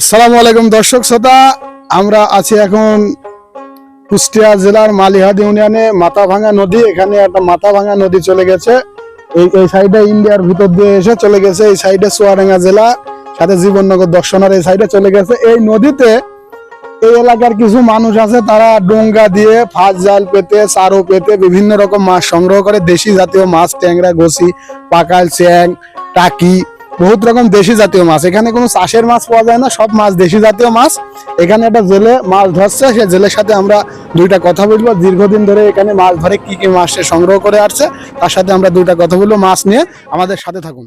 আসসালামু আলাইকুম দর্শক শ্রোতা, আমরা আছি এখন কুষ্টিয়া জেলার মালিহাদ ইউনিয়নে মাথাভাঙা নদী। এখানে একটা মাথাভাঙা নদী চলে গেছে। এই এই সাইডে ইন্ডিয়ার ভিতর দিয়ে এসে চলে গেছে। এই সাইডে চুয়াডাঙ্গা জেলা, সাথে জীবননগর দর্শনার এই সাইডে চলে গেছে। এই নদীতে এই এলাকার কিছু মানুষ আছে, তারা ডোঙ্গা দিয়ে ফাঁস জাল পেতে সারো পেতে, বিভিন্ন রকম মাছ সংগ্রহ করে, দেশি জাতীয় মাছ, ট্যাংরা গোসি পাকাল, চ্যাং, টাকি বহুত রকম দেশি জাতীয় মাছ। এখানে কোনো চাষের মাছ পাওয়া যায় না, সব মাছ দেশি জাতীয় মাছ। এখানে একটা জেলে মাছ ধরছে, সে জেলের সাথে আমরা দুইটা কথা বলব। দীর্ঘদিন ধরে এখানে মাছ ধরে কি কি মাছ সংগ্রহ করে আসছে, তার সাথে আমরা দুইটা কথা বলব মাছ নিয়ে। আমাদের সাথে থাকুন।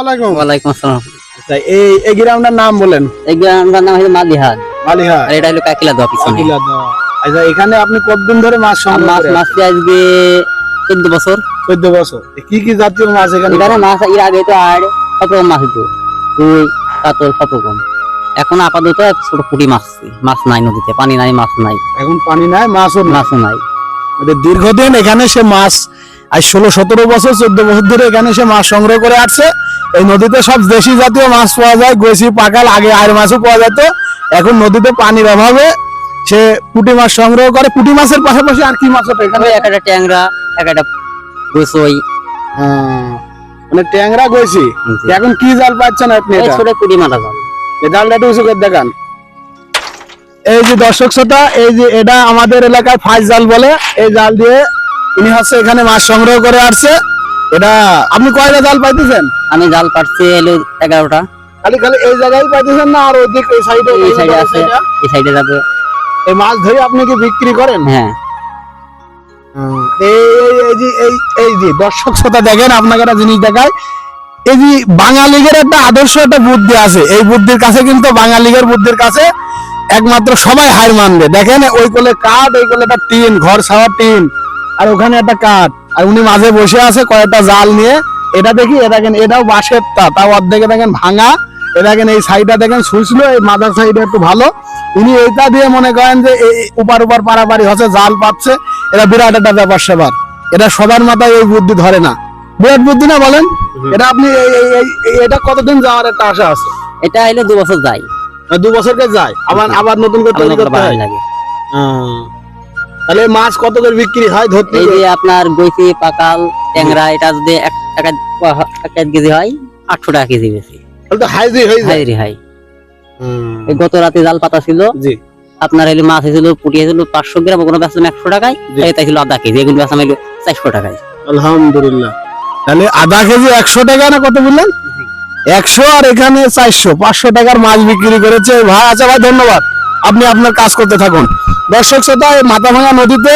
আলাইকুম। ওয়ালাইকুম আসসালাম। আচ্ছা, এই এই গ্রামটার নাম বলেন। এই গ্রামটার নাম হলো মালিহাট মালিহা আর এটা হলো কাকিলা দোয়া পিছনে। আচ্ছা এখানে আপনি কতদিন ধরে মাছ সংগ্রহ মাছ মাছটি আজকে চোদ্দ বছর। চোদ্দ বছর। কি কি জাতীয় মাছ এখানে? এখানে মাছ এর আগে তো আর সব রকম মাছ হতো রুই কাতল সব রকম এখন আপাতত এক ছোট পুঁটি মাছ মাছ নাই নদীতে পানি নাই মাছ নাই। এখন পানি নাই মাছও নাই? মাছও নাই। মানে দীর্ঘদিন এখানে সে মাছ আর ষোলো সতেরো বছর চোদ্দ বছর ধরে এখানে সে মাছ সংগ্রহ করে আসছে। এই নদীতে সব দেশি জাতীয় মাছ পাওয়া যায় গেছি পাকাল আগে আর মাছও পাওয়া যেত। এখন নদীতে পানির অভাবে সে পুঁটি মাছ সংগ্রহ করে। পুঁটি মাছের পাশাপাশি আর কি মাছ ওঠে এখানে? এক একটা ট্যাংরা এক একটা গুসই হ্যাঁ, মানে ট্যাংরা গেছি। এখন কি জাল পাচ্ছেন আপনি এটা? ছোট পুঁটি মাথা জাল এই জালটা একটু উঁচু করে দেখান। এই যে দর্শক শ্রোতা এই যে এটা আমাদের এলাকায় ফাইজ জাল বলে। এই জাল দিয়ে ইনি হচ্ছে এখানে মাছ সংগ্রহ করে আসছে। এটা আপনি কয়টা জাল পাইতেছেন? আমি জাল পাচ্ছি এলো এগারোটা। খালি খালি এই জায়গায় পাইতেছেন না আর ওইদিক ওই সাইডে এই সাইডে আছে এই সাইডে যাবে। এই মাছ ধরে আপনি কি বিক্রি করেন? হ্যাঁ। এই এই- এই যে এই এই যে দর্শক শ্রোতা দেখেন আপনাকে একটা জিনিস দেখায় এই যে বাঙালিদের একটা আদর্শ একটা বুদ্ধি আছে। এই বুদ্ধির কাছে কিন্তু বাঙালিদের বুদ্ধির কাছে একমাত্র সবাই হার মানবে। দেখেন ওই কোলে কাঠ ওই কোলে একটা টিন ঘর ছাওয়ার টিন আর ওখানে একটা কাঠ। আর উনি মাঝে বসে আছে কয়েকটা জাল নিয়ে। এটা দেখি এটা দেখেন এটাও বাঁশের তা তাও অর্ধেকে দেখেন ভাঙা। এটা দেখেন এই সাইডটা দেখেন শুইছিল এই মাদার সাইডে একটু ভালো। উনি এইটা দিয়ে মনে করেন যে এই উপার উপার পারাপারি হচ্ছে জাল পাচ্ছে। এটা বিরাট একটা ব্যাপার সেবার। এটা সবার মাথায় এই বুদ্ধি ধরে না। বিরাট বুদ্ধি না বলেন? এটা আপনি এটা কতদিন যাওয়ার একটা আশা আছে? এটা হলো দু বছর যায়। দু বছরকে যায়। আবার আবার নতুন করে তৈরি করতে হয়। লাগে। হ্যাঁ। তাহলে মাছ কত করে বিক্রি হয় ধরতে এই যে আপনার গৈছি পাকাল ট্যাংরা এটা যদি এক এক এক কেজি হয় আটশো টাকা কেজি বেশি। তাহলে তো হাইজি হয়ে যায়। হাই হাই। হুম। গত রাতে জাল পাতা ছিল জি। আপনার এলো মাছ হয়েছিল পুটি হয়েছিল পাঁচশো গ্রাম কোনো বেচলাম একশো টাকায়। এটা ছিল আধা কেজি এগুলো বেচলাম এলো চারশো টাকায়। আলহামদুলিল্লাহ। তাহলে আধা কেজি একশো টাকা না কত বললেন? একশো আর এখানে চারশো পাঁচশো টাকার মাছ বিক্রি করেছে। ভাই আচ্ছা ভাই ধন্যবাদ। আপনি আপনার কাজ করতে থাকুন। দর্শক শ্রোতা, এই মাথাভাঙা নদীতে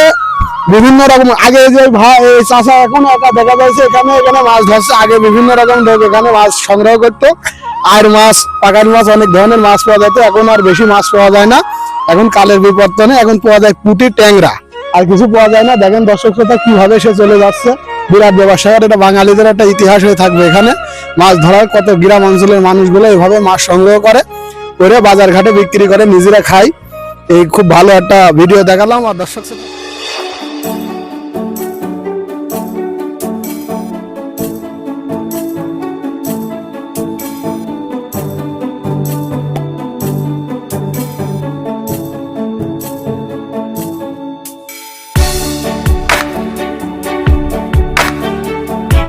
বিভিন্ন রকম, আগে যে এই চাষা এখন একা দেখা যাচ্ছে, এখানে এখানে মাছ ধরছে, আগে বিভিন্ন রকম লোক এখানে মাছ সংগ্রহ করতো। আর মাছ, পাকার মাছ, অনেক ধরনের মাছ পাওয়া যেত, এখন আর বেশি মাছ পাওয়া যায় না। এখন কালের বিবর্তনে, এখন পাওয়া যায় পুঁটি ট্যাংরা। আর কিছু পাওয়া যায় না। দেখেন দর্শক শ্রোতা, কীভাবে সে চলে যাচ্ছে। বিরাট ব্যবসায় এটা বাঙালিদের একটা ইতিহাস হয়ে থাকবে এখানে। মাছ ধরার কত গ্রাম অঞ্চলের মানুষগুলো এভাবে মাছ সংগ্রহ করে। করে বাজার ঘাটে বিক্রি করে নিজেরা খাই। এই খুব ভালো একটা ভিডিও দেখালাম, আর দর্শক